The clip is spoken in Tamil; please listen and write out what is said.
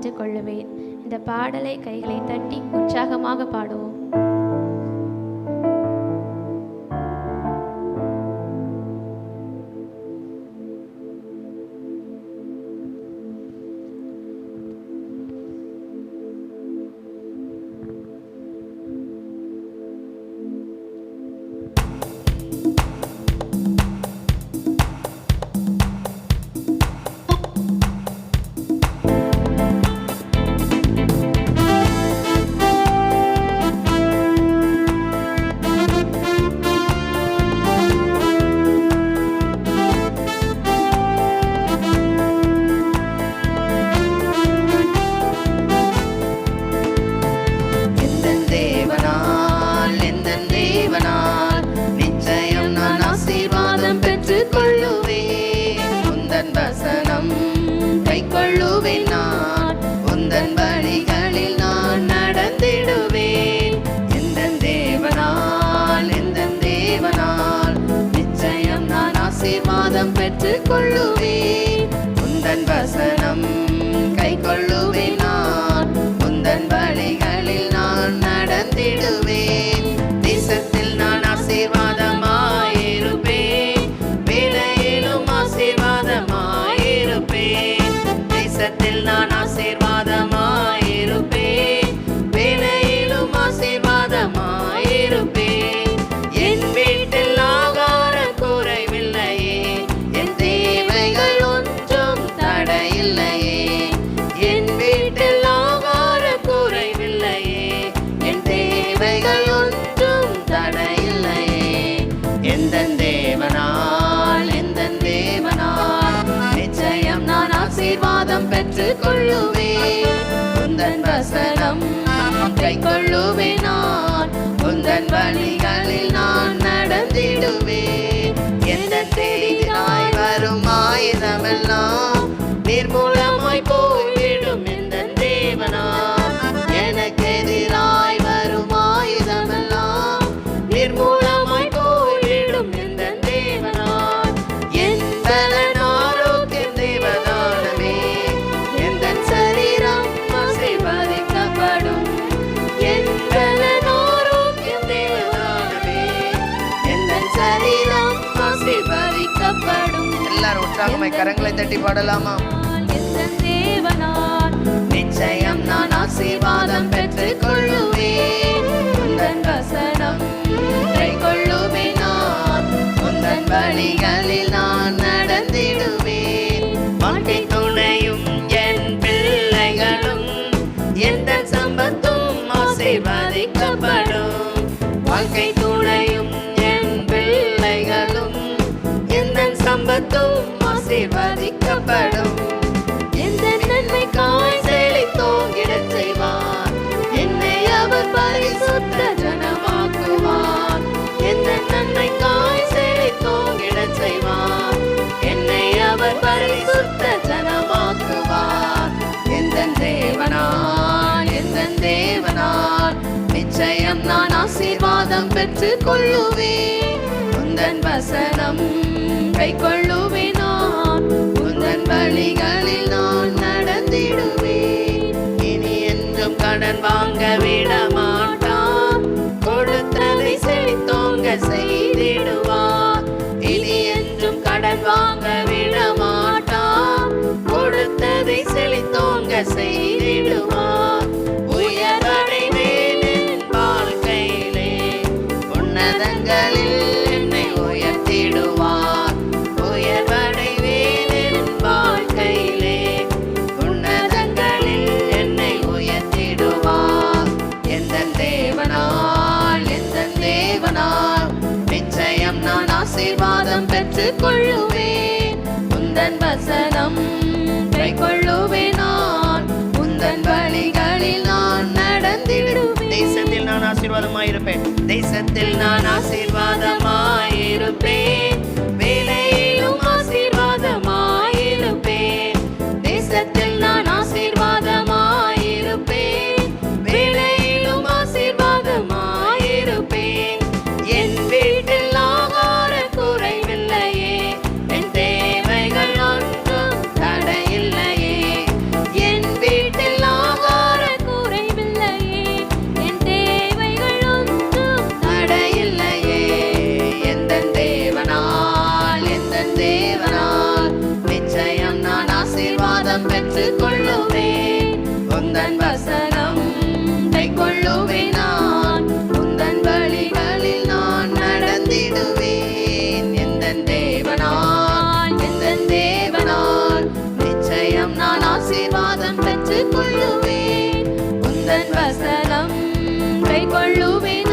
பெற்றுக்கொள்ளுவேன் இந்த பாடலை கைகளை தட்டி உற்சாகமாக பாடுவோம். ஆசீர்வாதம் பெற்றுக் கொள்ளுவேன் உந்தன் வசனம் கை கொள்ளுவேன் நான் உந்தன் வழிகளில் நான் நடந்திடுவேன். தேசத்தில் நான் ஆசீர்வாதமாயிருப்பேன். வேலையிலும் ஆசீர்வாதமாயிருப்பேன். தேசத்தில் நான் ஆசீர்வாத கொள்ளுவே உந்தன் வசனம் கை கொள்ளுவேன் நான். உந்தன் வழிகளில் நான் நடந்திடுவேன். எல்லாரும் உற்சாகமாய் கரங்களை தட்டி பாடலாமா? நிச்சயம் நான் ஆசீர்வாதம் பெற்றுக் கொள்ளுவேன் வசனம் கை கொள்ளுவேன் நான் உந்தன் வழிகளில் நான் நடந்திடுவேன். வாழ்க்கை துணையும் என் பிள்ளைகளும் எந்த சம்பத்தும் ஆசீர்வதிக்கப்படும். வாழ்க்கை துணையும் என் பிள்ளைகளும் எந்த சம்பத்தும் ஆசீர்வதிக்கப்படும் எந்த நன்மைக்காய் செழித்தோங்கிடச் செய்வார்? என்னை அவர் பரிசுத்த ஜனமாக்குவார். எந்த நன்மைக்காய் செழித்தோங்கிடச் செய்வார்? என்னை அவர் பரிசுத்த ஜனமாக்குவார். எந்த தேவனால் எந்த தேவனால் நிச்சயம் நான் ஆசீர்வாதம் பெற்றுக் கொள்ளுவேன். உந்தன் வசனம் கை கொள்ளுவேன் வழிகளில் நான் நடந்திடுவேன். இனி என்றும் கடன் வாங்க விட பெற்றுக் கொள்ளுவேன் உந்தன் வசனம் கை கொள்ளுவேன் நான். உந்தன் வழிகளில் நான் நடந்திடுவேன். தேசத்தில் நான் ஆசீர்வாதமாயிருப்பேன். தேசத்தில் நான் ஆசீர்வாதமாயிருப்பேன். ஆசீர்வாதம் பெற்று கொள்ளுவேன் உந்தன் வசனம் கை கொள்ளுவேன் நான் உந்தன் வழிகளில் நான் நடந்திடுவேன். எந்த தேவனால் எந்த தேவனால் நிச்சயம் நான் ஆசீர்வாதம் வசனம் கை கொள்ளுவேன்